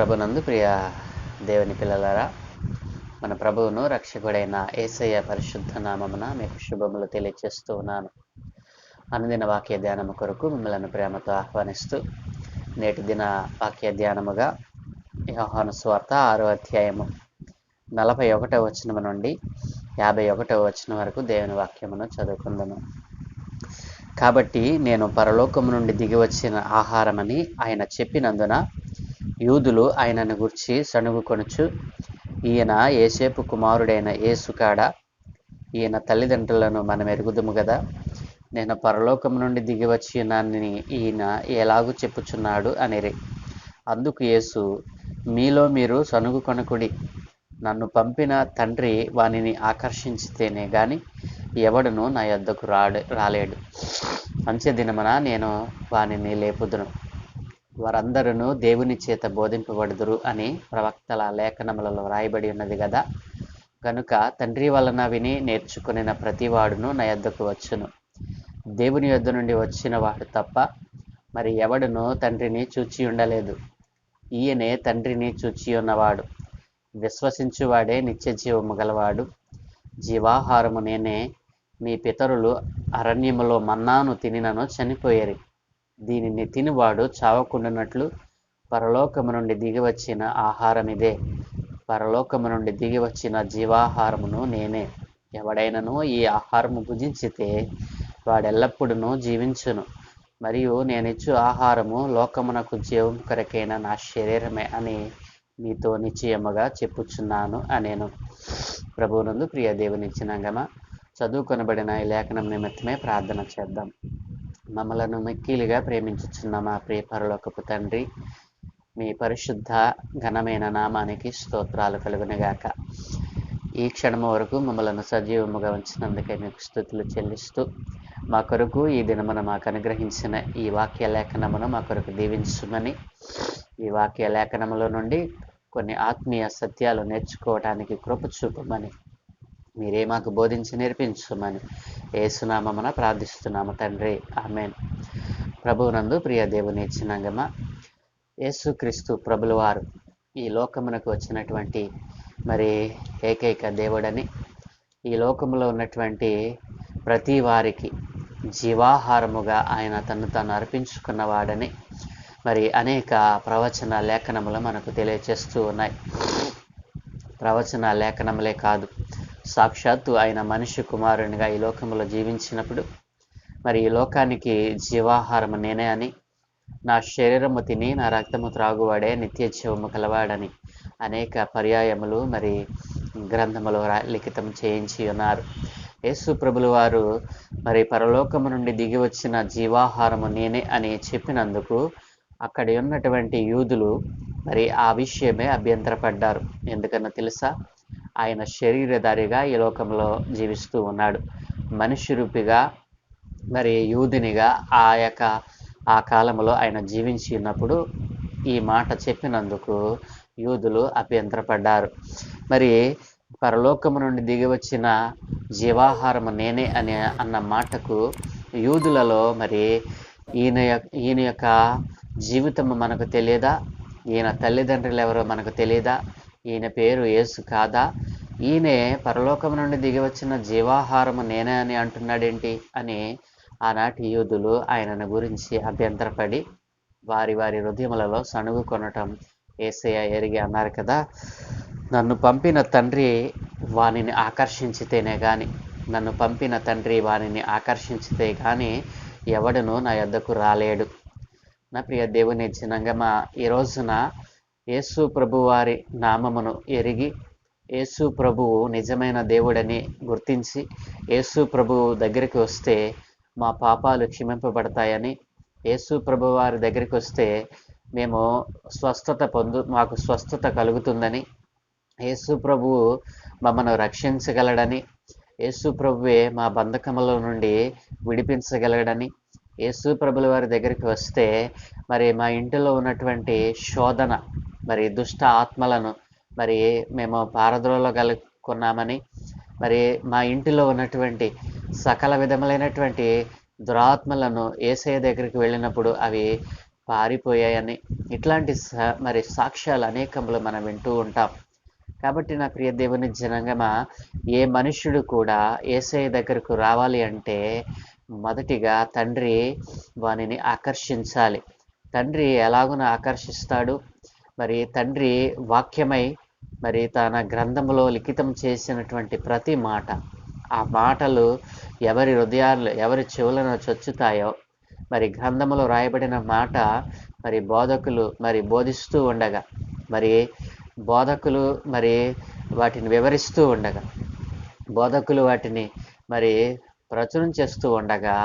ప్రభునందు ప్రియ దేవుని పిల్లలారా మన ప్రభువును రక్షకుడైన ఏసయ్య పరిశుద్ధ నామమున మీకు శుభములు తెలియచేస్తూ ఉన్నాను. అనుదిన వాక్య ధ్యానము కొరకు మిమ్మల్ని ప్రేమతో ఆహ్వానిస్తూ నేటి దిన వాక్య ధ్యానముగా యోహాను స్వార్త ఆరో అధ్యాయము నలభై ఒకటో వచనం నుండి యాభై ఒకటో వచనం వరకు దేవుని వాక్యమును చదువుకుందాము కాబట్టి నేను పరలోకము నుండి దిగి వచ్చిన ఆహారమని ఆయన చెప్పినందున యూదులు ఆయనను గుర్చి సణుగుకొనుచు ఈయన ఏసేపు కుమారుడైన ఏసుకాడ ఈయన తల్లిదండ్రులను మనం ఎరుగుదుము కదా నేను పరలోకం నుండి దిగి వచ్చినని ఈయన ఎలాగూ చెప్పుచున్నాడు అనిరి. అందుకు యేసు మీలో మీరు సనుగు కొనుకుడి నన్ను పంపిన తండ్రి వానిని ఆకర్షించితేనే గాని ఎవడును నా యొద్దకు రాడు రాలేడు. మంచి దినమన నేను వానిని లేపుదును. వారందరూ దేవుని చేత బోధింపబడుదురు అని ప్రవక్తల లేఖనములలో రాయబడి ఉన్నది కదా కనుక తండ్రి వలన విని నేర్చుకునిన ప్రతివాడును నా యొద్దకు వచ్చును. దేవుని యొద్ద నుండి వచ్చిన వాడు తప్ప మరి ఎవడును తండ్రిని చూచి ఉండలేదు. ఈయనే తండ్రిని చూచి ఉన్నవాడు. విశ్వసించువాడే నిత్య జీవము గలవాడు. జీవాహారము నేనే. మీ పితరులు అరణ్యములో మన్నాను తినినను చనిపోయేరి. దీనిని తినివాడు చావకుండానట్లు పరలోకము నుండి దిగి వచ్చిన ఆహారం ఇదే పరలోకము నుండి దిగి వచ్చిన జీవాహారమును నేనే. ఎవడైనను ఈ ఆహారము భుజించితే వాడెల్లప్పుడూ జీవించును. మరియు నేనిచ్చు ఆహారము లోకమునకు జీవం కొరకైన నా శరీరమే అని మీతో నిశ్చయముగా చెప్పుచున్నాను అనేను. ప్రభువునందు ప్రియ దేవునిచ్చినంగమ చదువుకొనబడిన ఈ లేఖనం నిమిత్తమే ప్రార్థన చేద్దాం. మమ్మలను మిక్కిలిగా ప్రేమించుచున్న మా ప్రియ పరలోకపు తండ్రి. మీ పరిశుద్ధ ఘనమైన నామానికి స్తోత్రాలు కలుగునిగాక. ఈ క్షణము వరకు మమ్మలను సజీవముగా ఉంచినందుకే మీకు స్థుతులు చెల్లిస్తూ మా కొరకు ఈ దినమున మాకు అనుగ్రహించిన ఈ వాక్య లేఖనమును మా కొరకు దీవించుమని ఈ వాక్య లేఖనముల నుండి కొన్ని ఆత్మీయ సత్యాలు నేర్చుకోవటానికి కృప చూపమని మీరే మాకు బోధించి నేర్పించమని ఏసునామమున ప్రార్థిస్తున్నాము తండ్రి. ఆమెన్. ప్రభువునందు ప్రియ దేవుని ఇచ్చినంగమ యేసుక్రీస్తు ప్రభుల వారు ఈ లోకమునకు వచ్చినటువంటి మరి ఏకైక దేవుడని ఈ లోకములో ఉన్నటువంటి ప్రతి వారికి జీవాహారముగా ఆయన తను తాను అర్పించుకున్నవాడని మరి అనేక ప్రవచన లేఖనములు మనకు తెలియచేస్తూ ఉన్నాయి. ప్రవచన లేఖనములే కాదు సాక్షాత్తు ఆయన మనిషి కుమారునిగా ఈ లోకంలో జీవించినప్పుడు మరి ఈ లోకానికి జీవాహారము నేనే అని నా శరీరము తిని నా రక్తము త్రాగువాడే నిత్య జీవము కలవాడని అనేక పర్యాయములు మరి గ్రంథములో లిఖితం చేయించి ఉన్నారు. యేసు ప్రభులు వారు మరి పరలోకము నుండి దిగి వచ్చిన జీవాహారము నేనే అని చెప్పినందుకు అక్కడ ఉన్నటువంటి యూదులు మరి ఆ విషయమే అభ్యంతరపడ్డారు. ఎందుకన్నా తెలుసా? ఆయన శరీరధారిగా ఈ లోకంలో జీవిస్తూ ఉన్నాడు. మనిషి రూపిగా మరి యూదునిగా ఆ యొక్క ఆ కాలంలో ఆయన జీవించి ఉన్నప్పుడు ఈ మాట చెప్పినందుకు యూదులు అభ్యంతరపడ్డారు. మరి పరలోకము నుండి దిగి వచ్చిన జీవాహారము నేనే అని అన్న మాటకు యూదులలో మరి ఈయన ఈయన యొక్క జీవితము మనకు తెలియదా? ఈయన తల్లిదండ్రులు ఎవరో మనకు తెలియదా? ఈయన పేరు యేసు కాదా? ఈయనే పరలోకం నుండి దిగి వచ్చిన జీవాహారము నేనే అని అంటున్నాడేంటి? అని ఆనాటి యూదులు ఆయనను గురించి అభ్యంతరపడి వారి వారి హృదయములలో సణుగు కొనటం ఏసయ్య ఎరిగి అన్నారు కదా నన్ను పంపిన తండ్రి వానిని ఆకర్షించితేనే కానీ నన్ను పంపిన తండ్రి వానిని ఆకర్షించితే కానీ ఎవడను నా యొద్దకు రాలేడు. నా ప్రియ దేవుని జనంగమ ఈ రోజున యేసు ప్రభువారి నామమును ఎరిగి యేసు ప్రభువు నిజమైన దేవుడని గుర్తించి యేసు ప్రభువు దగ్గరికి వస్తే మా పాపాలు క్షమింపబడతాయని యేసు ప్రభువారి దగ్గరికి వస్తే మేము స్వస్థత పొందు మాకు స్వస్థత కలుగుతుందని యేసు ప్రభువు మమ్మను రక్షించగలడని యేసు ప్రభువే మా బంధకముల నుండి విడిపించగలడని యేసు ప్రభుల వారి దగ్గరికి వస్తే మరి మా ఇంటిలో ఉన్నటువంటి శోధన మరి దుష్ట ఆత్మలను మరి మేము పారద్రోలగలుగుకున్నామని మరి మా ఇంటిలో ఉన్నటువంటి సకల విధములైనటువంటి దురాత్మలను ఏసయ్య దగ్గరికి వెళ్ళినప్పుడు అవి పారిపోయాయని ఇట్లాంటి స- మరి సాక్ష్యాలు అనేకములు మనం వింటూ ఉంటాం. కాబట్టి నా ప్రియ దేవుని జనంగమా ఏ మనుష్యుడు కూడా ఏసఐ దగ్గరకు రావాలి అంటే మొదటిగా తండ్రి వానిని ఆకర్షించాలి. తండ్రి ఎలాగున ఆకర్షిస్తాడు? మరి తండ్రి వాక్యమై మరి తన గ్రంథంలో లిఖితం చేసినటువంటి ప్రతి మాట ఆ మాటలు ఎవరి హృదయాలు ఎవరి చెవులను చొచ్చుతాయో మరి గ్రంథములో రాయబడిన మాట మరి బోధకులు మరి బోధిస్తూ ఉండగా మరి బోధకులు మరి వాటిని వివరిస్తూ ఉండగా బోధకులు వాటిని మరి ప్రచురం చేస్తూ ఉండగా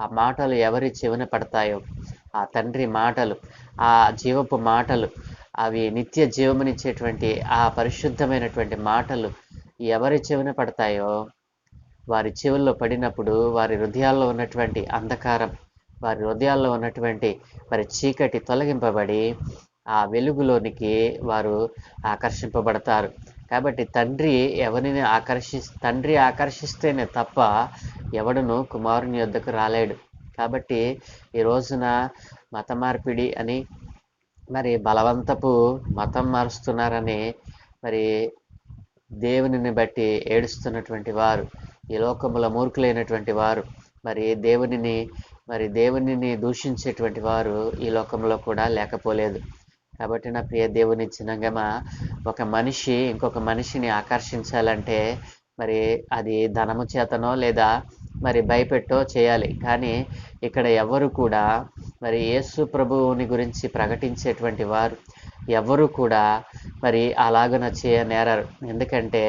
ఆ మాటలు ఎవరి చెవిన పడతాయో? ఆ తండ్రి మాటలు ఆ జీవపు మాటలు అవి నిత్య జీవమునిచ్చేటువంటి ఆ పరిశుద్ధమైనటువంటి మాటలు ఎవరి చెవిన పడతాయో? వారి చెవుల్లో పడినప్పుడు వారి హృదయాల్లో ఉన్నటువంటి అంధకారం వారి హృదయాల్లో ఉన్నటువంటి వారి చీకటి తొలగింపబడి ఆ వెలుగులోనికి వారు ఆకర్షింపబడతారు. కాబట్టి తండ్రి ఎవరిని ఆకర్షి తండ్రి ఆకర్షిస్తేనే తప్ప ఎవడును కుమారుని యొద్దకు రాలేడు. కాబట్టి ఈ రోజున మత మార్పిడి అని మరి బలవంతపు మతం మారుస్తున్నారని మరి దేవునిని బట్టి ఏడుస్తున్నటువంటి వారు ఈ లోకంలో మూర్ఖులైనటువంటి వారు మరి దేవునిని మరి దేవునిని దూషించేటువంటి వారు ఈ లోకంలో కూడా లేకపోలేదు. కాబట్టి నా ప్రియ దేవుని చిన్నంగమా ఒక మనిషి ఇంకొక మనిషిని ఆకర్షించాలంటే మరి అది ధనము చేతనో లేదా మరి భయపెట్టో చేయాలి. కానీ ఇక్కడ ఎవరు కూడా మరి యేసు ప్రభువుని గురించి ప్రకటించేటువంటి వారు ఎవరు కూడా మరి అలాగన చేయనేరారు ఎందుకంటే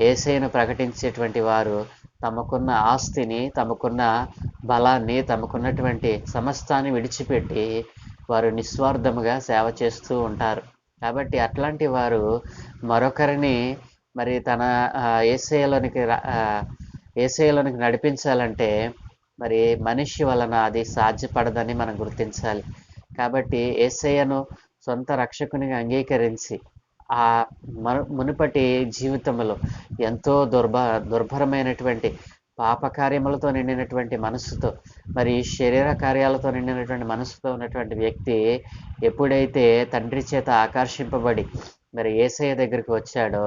ఏసైను ప్రకటించేటువంటి వారు తమకున్న ఆస్తిని తమకున్న బలాన్ని తమకున్నటువంటి సమస్తాన్ని విడిచిపెట్టి వారు నిస్వార్థముగా సేవ చేస్తూ ఉంటారు. కాబట్టి అట్లాంటి వారు మరొకరిని మరి తన ఏసైలోనికి ఏసైలోనికి నడిపించాలంటే మరి మనిషి వలన అది సాధ్యపడదని మనం గుర్తించాలి. కాబట్టి ఏసయ్యను సొంత రక్షకునిగా అంగీకరించి ఆ మను మునుపటి జీవితంలో ఎంతో దుర్భ దుర్భరమైనటువంటి పాప కార్యములతో నిండినటువంటి మనస్సుతో మరి శరీర కార్యాలతో నిండినటువంటి మనస్సుతో ఉన్నటువంటి వ్యక్తి ఎప్పుడైతే తండ్రి చేత ఆకర్షింపబడి మరి ఏసయ్య దగ్గరికి వచ్చాడో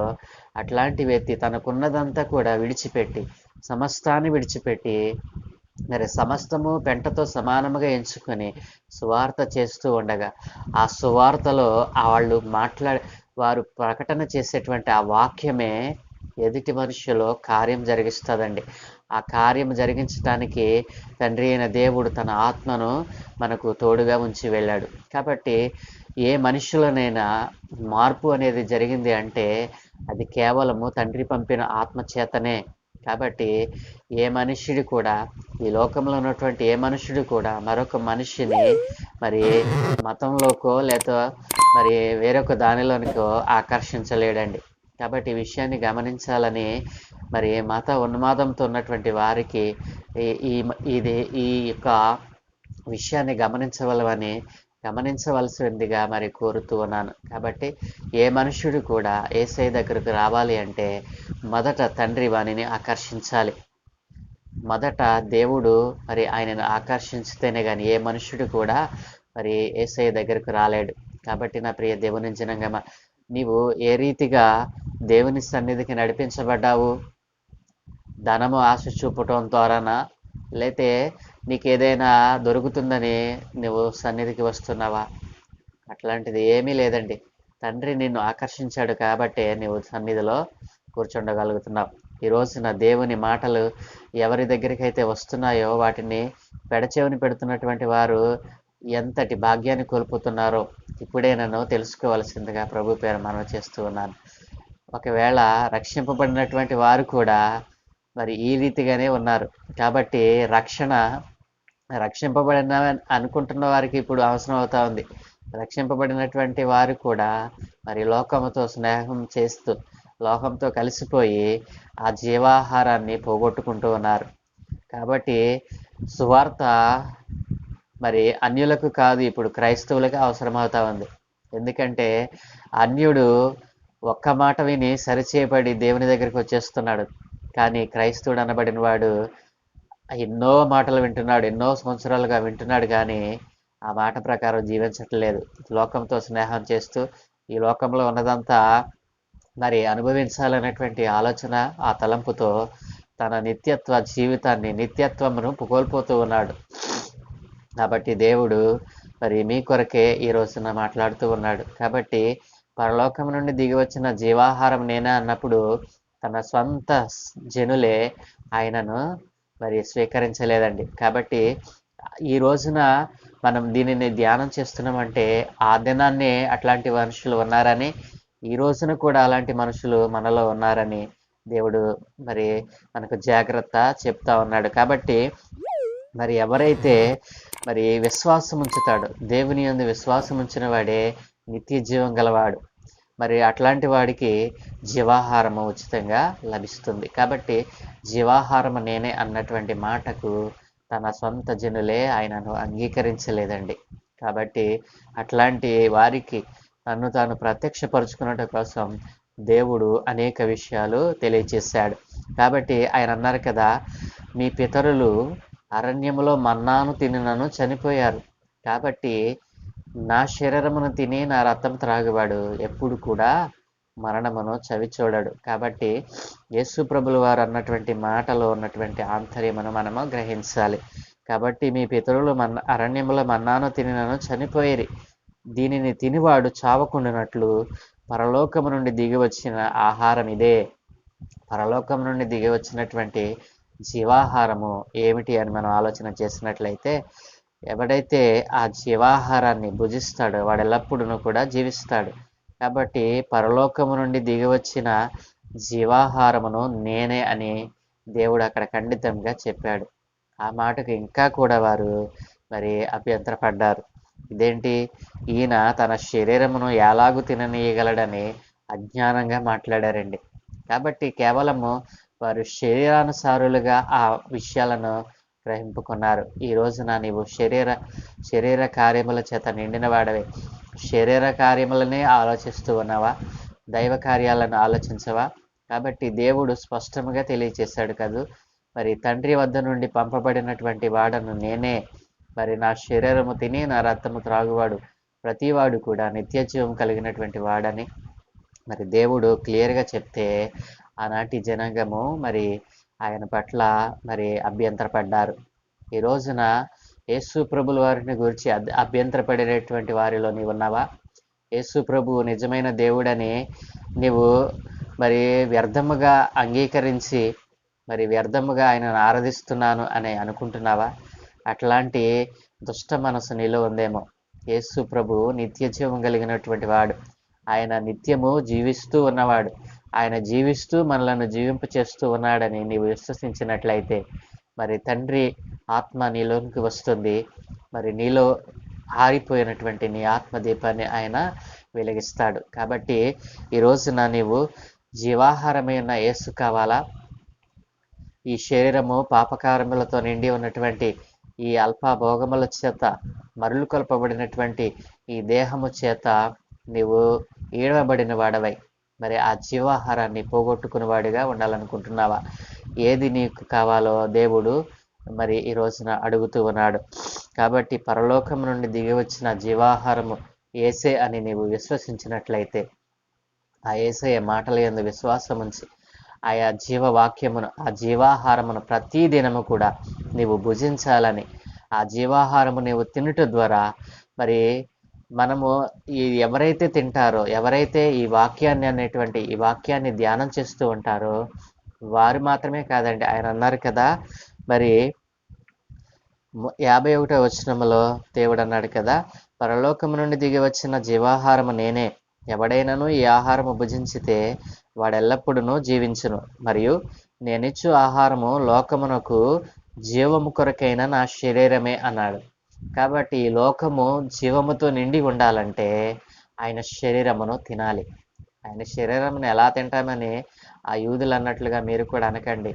అట్లాంటి వ్యక్తి తనకున్నదంతా కూడా విడిచిపెట్టి సమస్తాన్ని విడిచిపెట్టి మరి సమస్తము పెంటతో సమానముగా ఎంచుకొని సువార్త చేస్తూ ఉండగా ఆ సువార్తలో ఆ వాళ్ళు మాట్లాడే వారు ప్రకటన చేసేటువంటి ఆ వాక్యమే ఎదుటి మనుషులో కార్యం జరిగిస్తుందండి. ఆ కార్యం జరిగించడానికి తండ్రి అయిన దేవుడు తన ఆత్మను మనకు తోడుగా ఉంచి వెళ్ళాడు. కాబట్టి ఏ మనుషులనైనా మార్పు అనేది జరిగింది అంటే అది కేవలము తండ్రి పంపిన ఆత్మ చేతనే. కాబట్టి ఏ మనుష్యుడు కూడా ఈ లోకంలో ఉన్నటువంటి ఏ మనుషుడు కూడా మరొక మనిషిని మరి మతంలోకో లేదా మరి వేరొక దానిలోనికో ఆకర్షించలేడండి. కాబట్టి ఈ విషయాన్ని గమనించాలని మరి మత ఉన్మాదంతో ఉన్నటువంటి వారికి ఈ- ఈ ఇది ఈ యొక్క విషయాన్ని గమనించవలవని గమనించవలసిందిగా మరి కోరుతూ ఉన్నాను. కాబట్టి ఏ మనుష్యుడు కూడా ఏసై దగ్గరకు రావాలి అంటే మొదట తండ్రి వానిని ఆకర్షించాలి. మొదట దేవుడు మరి ఆయనను ఆకర్షించితేనే కానీ ఏ మనుష్యుడు కూడా మరి ఏసై దగ్గరకు రాలేడు. కాబట్టి నా ప్రియ దేవుని జనంగా నీవు ఏ రీతిగా దేవుని సన్నిధికి నడిపించబడ్డావు? ధనము ఆశ చూపటం ద్వారానా? లేతే నీకు ఏదైనా దొరుకుతుందని నువ్వు సన్నిధికి వస్తున్నావా? అట్లాంటిది ఏమీ లేదండి. తండ్రి నిన్ను ఆకర్షించాడు కాబట్టే నువ్వు సన్నిధిలో కూర్చుండగలుగుతున్నావు. ఈ రోజున దేవుని మాటలు ఎవరి దగ్గరికి అయితే వస్తున్నాయో వాటిని పెడచెవిని పెడుతున్నటువంటి వారు ఎంతటి భాగ్యాన్ని కోల్పోతున్నారో ఇప్పుడే నన్ను తెలుసుకోవాల్సిందిగా ప్రభు పేరు మనం చేస్తూ ఉన్నాను. ఒకవేళ రక్షింపబడినటువంటి వారు కూడా మరి ఈ రీతిగానే ఉన్నారు. కాబట్టి రక్షణ రక్షింపబడిన అనుకుంటున్న వారికి ఇప్పుడు అవసరం అవుతా ఉంది. రక్షింపబడినటువంటి వారు కూడా మరి లోకముతో స్నేహం చేస్తూ లోకంతో కలిసిపోయి ఆ జీవాహారాన్ని పోగొట్టుకుంటూ ఉన్నారు. కాబట్టి సువార్త మరి అన్యులకు కాదు ఇప్పుడు క్రైస్తవులకు అవసరమవుతా ఉంది. ఎందుకంటే అన్యుడు ఒక్క మాట విని సరిచేయబడి దేవుని దగ్గరికి వచ్చేస్తున్నాడు. కానీ క్రైస్తవుడు అనబడిన వాడు ఎన్నో మాటలు వింటున్నాడు ఎన్నో సంవత్సరాలుగా వింటున్నాడు కానీ ఆ మాట ప్రకారం జీవించట్లేదు. లోకంతో స్నేహం చేస్తూ ఈ లోకంలో ఉన్నదంతా మరి అనుభవించాలనేటువంటి ఆలోచన ఆ తలంపుతో తన నిత్యత్వ జీవితాన్ని నిత్యత్వమును కోల్పోతూ ఉన్నాడు. కాబట్టి దేవుడు మరి మీ కొరకే ఈ రోజున మాట్లాడుతూ ఉన్నాడు. కాబట్టి పరలోకం నుండి దిగి వచ్చిన జీవాహారం నేనే అన్నప్పుడు తన స్వంత జనులే ఆయనను మరి స్వీకరించలేదండి. కాబట్టి ఈ రోజున మనం దీనిని ధ్యానం చేస్తున్నామంటే ఆ దినాన్నే అట్లాంటి మనుషులు ఉన్నారని ఈ రోజున కూడా అలాంటి మనుషులు మనలో ఉన్నారని దేవుడు మరి మనకు జాగ్రత్త చెప్తా ఉన్నాడు. కాబట్టి మరి ఎవరైతే మరి విశ్వాసం ఉంచుతాడు దేవుని యందు విశ్వాసం ఉంచిన వాడే నిత్య జీవం గలవాడు. మరి అట్లాంటి వాడికి జీవాహారము ఉచితంగా లభిస్తుంది. కాబట్టి జీవాహారము నేనే అన్నటువంటి మాటకు తన సొంత జనులే ఆయనను అంగీకరించలేదండి. కాబట్టి అట్లాంటి వారికి తను తాను ప్రత్యక్షపరుచుకున్నట కోసం దేవుడు అనేక విషయాలు తెలియచేశాడు. కాబట్టి ఆయన అన్నారు కదా మీ పితరులు అరణ్యములో మన్నాను తినినను చనిపోయారు. కాబట్టి నా శరీరమును తిని నా రక్తం త్రాగువాడు. ఎప్పుడు కూడా మరణమును చవిచూడడు. కాబట్టి యేసు ప్రభులు వారు అన్నటువంటి మాటలో ఉన్నటువంటి ఆంతర్యమును మనము గ్రహించాలి. కాబట్టి మీ పితరులు మన్ అరణ్యములో మన్నాను తినినను చనిపోయేరి. దీనిని తినివాడు చావకుండానట్లు పరలోకము నుండి దిగి వచ్చిన ఆహారం ఇదే. పరలోకం నుండి దిగి వచ్చినటువంటి జీవాహారము ఏమిటి అని మనం ఆలోచన చేసినట్లయితే ఎవడైతే ఆ జీవాహారాన్ని భుజిస్తాడో వాడు ఎల్లప్పుడూ కూడా జీవిస్తాడు. కాబట్టి పరలోకము నుండి దిగి వచ్చిన జీవాహారమును నేనే అని దేవుడు అక్కడ ఖండితంగా చెప్పాడు. ఆ మాటకు ఇంకా కూడా వారు మరి అభ్యంతరపడ్డారు. ఇదేంటి? ఈయన తన శరీరమును ఎలాగూ తిననీయగలడని అజ్ఞానంగా మాట్లాడారండి. కాబట్టి కేవలము వారు శరీరానుసారులుగా ఆ విషయాలను గ్రహింపుకున్నారు. ఈ రోజున నీవు శరీర శరీర కార్యముల చేత నిండిన వాడవే. శరీర కార్యములనే ఆలోచిస్తూ ఉన్నావా? దైవ కార్యాలను ఆలోచించవా? కాబట్టి దేవుడు స్పష్టంగా తెలియచేశాడు కదూ. మరి తండ్రి వద్ద నుండి పంపబడినటువంటి వాడను నేనే. మరి నా శరీరము తిని నా రక్తము త్రాగువాడు. ప్రతివాడు కూడా నిత్యజీవం కలిగినటువంటి వాడని. మరి దేవుడు క్లియర్గా చెప్తే ఆనాటి జనాంగము మరి ఆయన పట్ల మరి అభ్యంతరపడ్డారు. ఈ రోజున యేసు ప్రభుల వారిని గురించి అభ్యంతరపడినటువంటి వారిలో నీవు ఉన్నావా యేసు ప్రభు నిజమైన దేవుడని నీవు మరి వ్యర్థముగా అంగీకరించి మరి వ్యర్థముగా ఆయనను ఆరాధిస్తున్నాను అని అనుకుంటున్నావా? అట్లాంటి దుష్ట మనసు నీలో ఉందేమో. యేసు ప్రభు నిత్య జీవం కలిగినటువంటి వాడు. ఆయన నిత్యము జీవిస్తూ ఉన్నవాడు. ఆయన జీవిస్తూ మనలను జీవింప చేస్తూ ఉన్నాడని నీవు విశ్వసించినట్లయితే మరి తండ్రి ఆత్మ నీలోనికి వస్తుంది. మరి నీలో ఆరిపోయినటువంటి నీ ఆత్మదీపాన్ని ఆయన వెలిగిస్తాడు. కాబట్టి ఈ రోజున నీవు జీవాహారమైన యేసు కావాలా? ఈ శరీరము పాపకారములతో నిండి ఉన్నటువంటి ఈ అల్ప భోగముల చేత మరులు కొల్పబడినటువంటి ఈ దేహము చేత నీవు ఈడవబడిన వాడవై. మరి ఆ జీవాహారాన్ని పోగొట్టుకుని వాడిగా ఉండాలనుకుంటున్నావా? ఏది నీకు కావాలో దేవుడు మరి ఈ రోజున అడుగుతూ ఉన్నాడు. కాబట్టి పరలోకం నుండి దిగి వచ్చిన జీవాహారము ఏసే అని నీవు విశ్వసించినట్లయితే ఆ ఏసయ మాటల ఎందు విశ్వాసం ఉంచి ఆయా జీవవాక్యమును ఆ జీవాహారమును ప్రతి దినము కూడా నీవు భుజించాలని ఆ జీవాహారము నీవు తినుట ద్వారా మరి మనము ఈ ఎవరైతే తింటారో ఎవరైతే ఈ వాక్యాన్ని అనేటువంటి ఈ వాక్యాన్ని ధ్యానం చేస్తూ ఉంటారో వారు మాత్రమే కాదండి. ఆయన అన్నారు కదా మరి యాభై ఒకటో వచనంలో దేవుడు అన్నాడు కదా పరలోకము నుండి దిగి వచ్చిన జీవాహారము నేనే. ఎవడైనాను ఈ ఆహారము భుజించితే వాడెల్లప్పుడూ జీవించును. మరియు నేనిచ్చు ఆహారము లోకమునకు జీవము కొరకైన నా శరీరమే అన్నాడు. కాబట్టి ఈ లోకము జీవముతో నిండి ఉండాలంటే ఆయన శరీరమును తినాలి. ఆయన శరీరమును ఎలా తింటామని ఆ యూదులు అన్నట్లుగా మీరు కూడా అనకండి.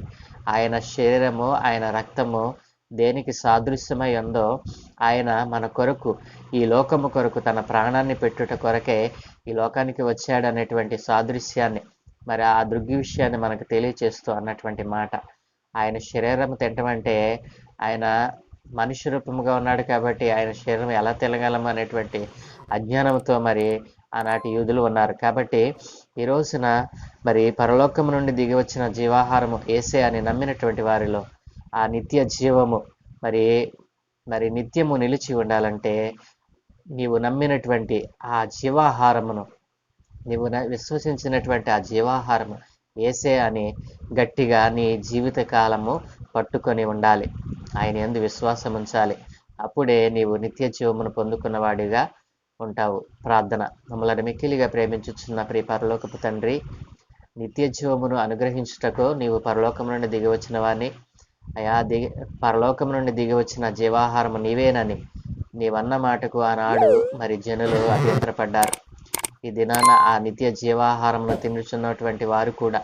ఆయన శరీరము ఆయన రక్తము దేనికి సాదృశ్యమై ఉందో ఆయన మన కొరకు ఈ లోకము కొరకు తన ప్రాణాన్ని పెట్టుట కొరకే ఈ లోకానికి వచ్చాడు అనేటువంటి సాదృశ్యాన్ని మరి ఆ దృగ్విషయాన్ని మనకు తెలియచేస్తూ అన్నటువంటి మాట. ఆయన శరీరం తింటమంటే ఆయన మనిషి రూపముగా ఉన్నాడు కాబట్టి ఆయన శరీరం ఎలా తినగలం అనేటువంటి అజ్ఞానంతో మరి ఆనాటి యూదులు ఉన్నారు. కాబట్టి ఈ రోజున మరి పరలోకము నుండి దిగి వచ్చిన జీవాహారము ఏసే అని నమ్మినటువంటి వారిలో ఆ నిత్య జీవము మరి మరి నిత్యము నిలిచి ఉండాలంటే నీవు నమ్మినటువంటి ఆ జీవాహారమును నీవు న- విశ్వసించినటువంటి ఆ జీవాహారము ఏసే అని గట్టిగా నీ జీవిత కాలము పట్టుకొని ఉండాలి. ఆయన ఎందు విశ్వాసం ఉంచాలి. అప్పుడే నీవు నిత్య జీవమును పొందుకున్నవాడిగా ఉంటావు. ప్రార్థన. మమ్మల్ని మిక్కిలిగా ప్రేమించుచున్న ప్రియ పరలోకపు తండ్రి నిత్య జీవమును అనుగ్రహించుటకు నీవు పరలోకం నుండి దిగి వచ్చిన వాణ్ణి. అయా దిగి పరలోకం నుండి దిగి వచ్చిన జీవాహారము నీవేనని. నీవన్న మాటకు ఆనాడు మరి జనులు అభ్యంతరపడ్డారు. ఈ దినాన ఆ నిత్య జీవాహారమును తినుచున్నటువంటి వారు కూడా.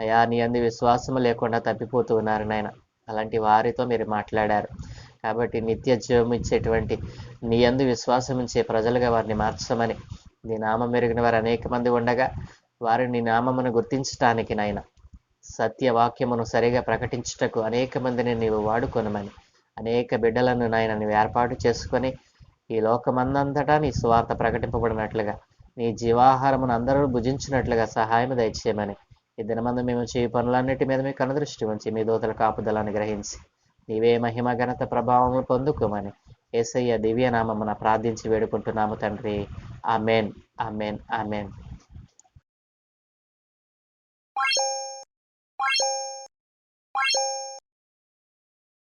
అయా నీ అందు విశ్వాసము లేకుండా తప్పిపోతూ ఉన్నారు నాయన. అలాంటి వారితో మీరు మాట్లాడారు. కాబట్టి నిత్య జీవం ఇచ్చేటువంటి నీ అందు విశ్వాసం ఇచ్చే ప్రజలుగా వారిని మార్చమని నీ నామం మెరిగిన వారు అనేక మంది ఉండగా వారు నీ నామమును గుర్తించటానికి నాయన సత్యవాక్యమును సరిగా ప్రకటించుటకు అనేక మందిని నీవు వాడుకొనమని అనేక బిడ్డలను నాయన నీవు ఏర్పాటు చేసుకొని ఈ లోకమందంతటా నీ స్వార్థ ప్రకటింపబడినట్లుగా నీ జీవాహారమును అందరూ భుజించినట్లుగా సహాయం దయచేయమని ఈ దినమందు మేము చేయి పనులన్నిటి మీద మీ కనుదృష్టి ఉంచి మీ దూతల కాపుదలను గ్రహించి నీవే మహిమ ఘనత ప్రభావం పొందుకోమని ఏసయ్య దివ్యనామమున ప్రార్థించి వేడుకుంటున్నాము తండ్రి. Amen amen amen.